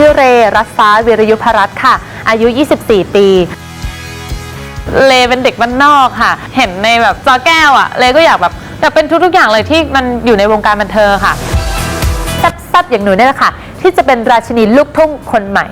ชื่อเร รัตฟ้าวิรยุพรัตน์ค่ะ อายุ 24 ปีเลเป็นเด็กบ้านนอกค่ะ เห็นในแบบจอแก้วอะเลก็อยากแบบแต่เป็นทุกๆอย่างเลยที่มันอยู่ในวงการบันเทิงค่ะแซ่บๆอย่างหนูเนี่ยแหละค่ะ ที่จะเป็นราชินีลูกทุ่งคนใหม่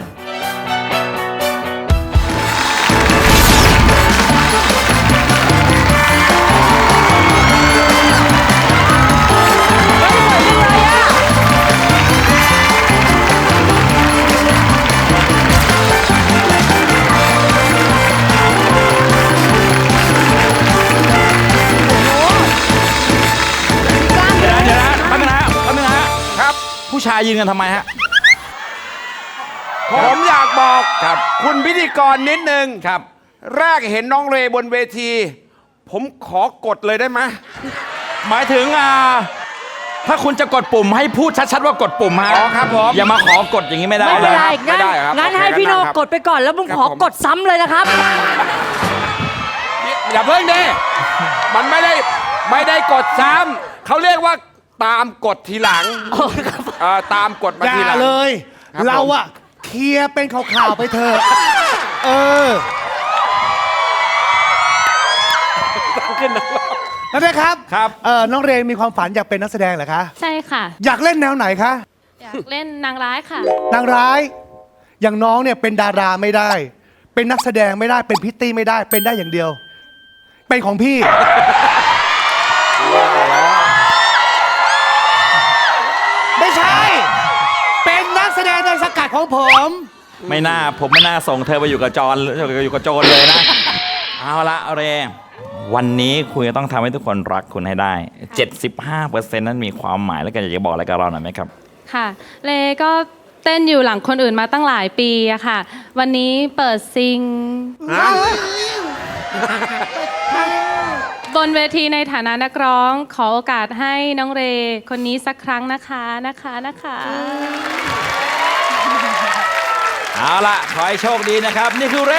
ชายยืนกันทำไมฮะ ผมอยากบอกครับ คุณพิธีกรนิดนึงครับ แรกเห็นน้องเรย์บนเวที ผมขอกดเลยได้ไหมหมายถึงอ่าถ้าคุณจะกดปุ่มให้พูดชัดๆว่ากดปุ่มฮะอ๋อครับผม อย่ามาขอกดอย่างนี้ไม่ได้ไม่เป็นไรนะไม่งั้นได้ครับงั้นโอเคให้พี่โนงั้นครับกดไปก่อนแล้วผมครับขอผม กดซ้ำเลยนะครับ อย่าเพิ่งดิมันไม่ได้ไม่ได้กดซ้ำเขาเรียกว่าตามกดทีหลัง เอ่อตามกดมาอย่าทีหลังเลย ครับเราอะเคลียร์เป็นข่าวๆไปเถอะเออแล้วนะครับครับ เออน้องเรนมีความฝันอยากเป็นนักแสดงเหรอคะ ใช่ค่ะ อยากเล่นแนวไหนคะ อยากเล่นนางร้ายค่ะ นางร้าย อย่างน้องเนี่ยเป็นดาราไม่ได้ เป็นนักแสดงไม่ได้ เป็นพิตตี้ไม่ได้ เป็นได้อย่างเดียว เป็นของพี่ ดของผม ไม่น่าผมไม่น่าส่งเธอไปอยู่กับจอนอยู่กับโจรเลยนะ เอาละเร วันนี้คุณจะต้องทำให้ทุกคนรักคุณให้ได้ 75%นั้นมีความหมายแล้วกันอยากจะบอกอะไรกับเราหน่อยไหมครับ ค่ะเลก็เต้นอยู่หลังคนอื่นมาตั้งหลายปีอะค่ะ วันนี้เปิดซิง บนเวทีในฐานะนักร้อง ขอโอกาสให้น้องเร คนนี้สักครั้งนะคะนะคะนะคะ เอาละขอให้โชคดีนะครับ นี่คือเร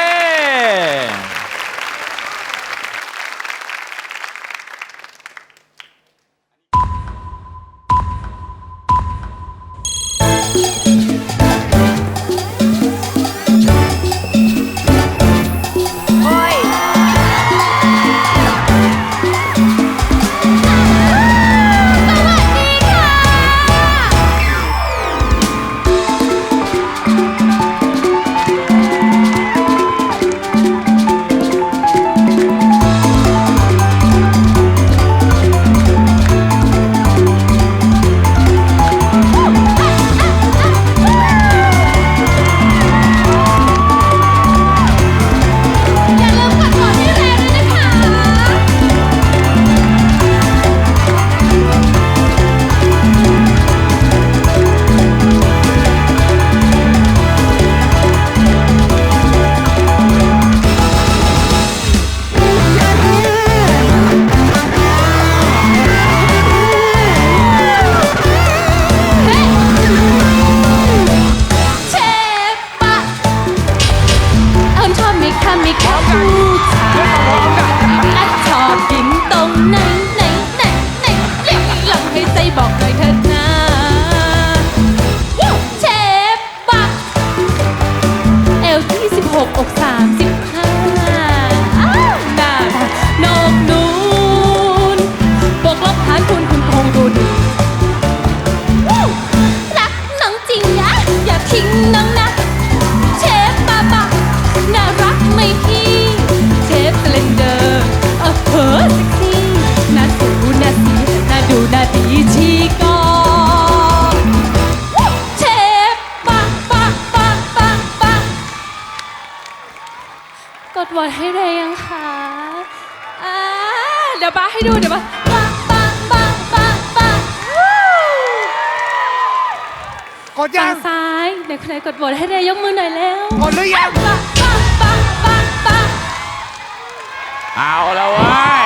ถ้าไม่เขาพูดชาและชอบหญิง ดบอดให้เรยังคะเดี๋ยวบ้าให้ดูเดี๋ยวบ้าปังปังปังปังกดยังงซ้ายเดี๋ยวใครกดบอดให้เรยกมือหน่อยแล้วกดหรือยังปังปังปังปังปังเอาแล้ววะ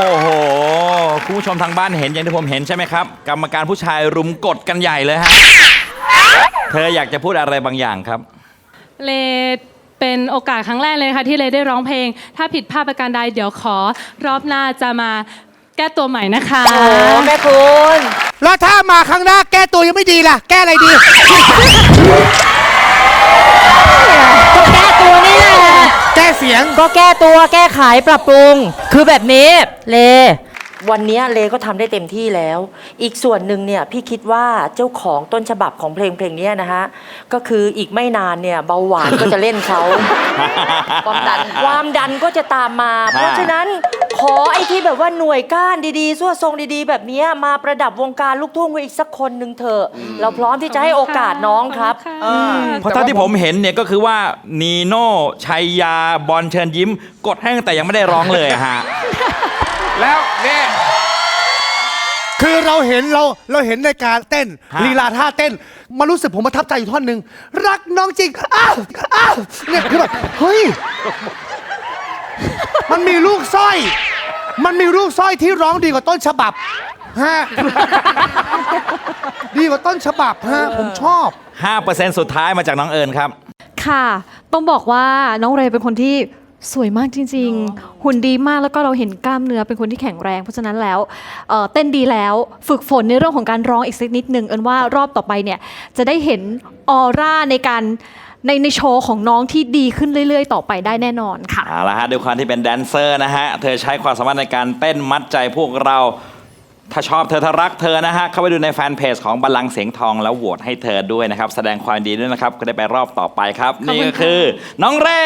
โอ้โห คุณผู้ชมทางบ้านเห็นอย่างที่ผมเห็นใช่ไหมครับ กรรมการผู้ชายรุมกดกันใหญ่เลยฮะ เธออยากจะพูดอะไรบางอย่างครับ เลเป็นโอกาสครั้งแรกเลยค่ะที่เลได้ร้องเพลง ถ้าผิดพลาดประการใดเดี๋ยวขอ รอบหน้าจะมาแก้ตัวใหม่นะคะ โอ้แม่คุณ แล้วถ้ามาครั้งหน้าแก้ตัวยังไม่ดีล่ะ แก้อะไรดี เสียง ก็แก้ตัวแก้ไขปรับปรุง คือแบบนี้เล วันเนี้ยเลก็ทำได้เต็มที่แล้ว อีกส่วนหนึ่งเนี่ยพี่คิดว่าเจ้าของต้นฉบับของเพลงเพลงเนี้ยนะฮะ ก็คืออีกไม่นานเนี่ยเบาหวานก็จะเล่นเขา ความดันความดันก็จะตามมา เพราะฉะนั้น ขอไอ้ที่แบบว่าหน่วยก้านดีๆสั่วทรงดีๆ แบบเนี้ยมาประดับวงการลูกทุ่งไว้อีกสักคนหนึ่งเถอะเราพร้อมที่จะให้โอกาสน้องครับขอณอืค่ะมเพราะเท่าที่ผมเห็นเนี่ยก็คือว่านีโน่ชัยยาบอลเชิญยิ้ม กดให้ตั้งแต่ยังไม่ได้ร้องเลยอะฮะแล้วเนี่ยคือเราเห็นเราเราเห็นในการเต้นฮะลีลาท่าเต้นมารู้สึกผมประทับใจอยู่ท่อนหนึ่งรักน้องจริงอ้าวอ้าวเนี่ยคือแบบเฮ้ย มันมีลูกสร้อย มันมีลูกสร้อยที่ร้องดีกว่าต้นฉบับฮะ ดีกว่าต้นฉบับฮะผมชอบ 5%สุดท้ายมาจากน้องเอิญครับ ค่ะ ต้องบอกว่าน้องเรย์เป็นคนที่สวยมากจริง ๆ หุ่นดีมากแล้วก็เราเห็นกล้ามเนื้อเป็นคนที่แข็งแรง เพราะฉะนั้นแล้วเอ่อเต้นดีแล้วฝึกฝนในเรื่องของการร้องอีกสักนิดหนึ่งเอินว่ารอบต่อไปเนี่ยจะได้เห็นออร่าในการ ในในโชว์ของน้องที่ดีขึ้นเรื่อย ๆ ต่อไปได้แน่นอนค่ะเอาละฮะด้วยความที่เป็นแดนเซอร์นะฮะ เธอใช้ความสามารถในการเต้นมัดใจพวกเรา ถ้าชอบเธอถ้ารักเธอนะฮะ เข้าไปดูในแฟนเพจของบัลลังก์เสียงทองแล้วโหวตให้เธอด้วยนะครับ แสดงความดีด้วยนะครับก็ได้ไปรอบต่อไปครับ นี่ก็คือน้องเร่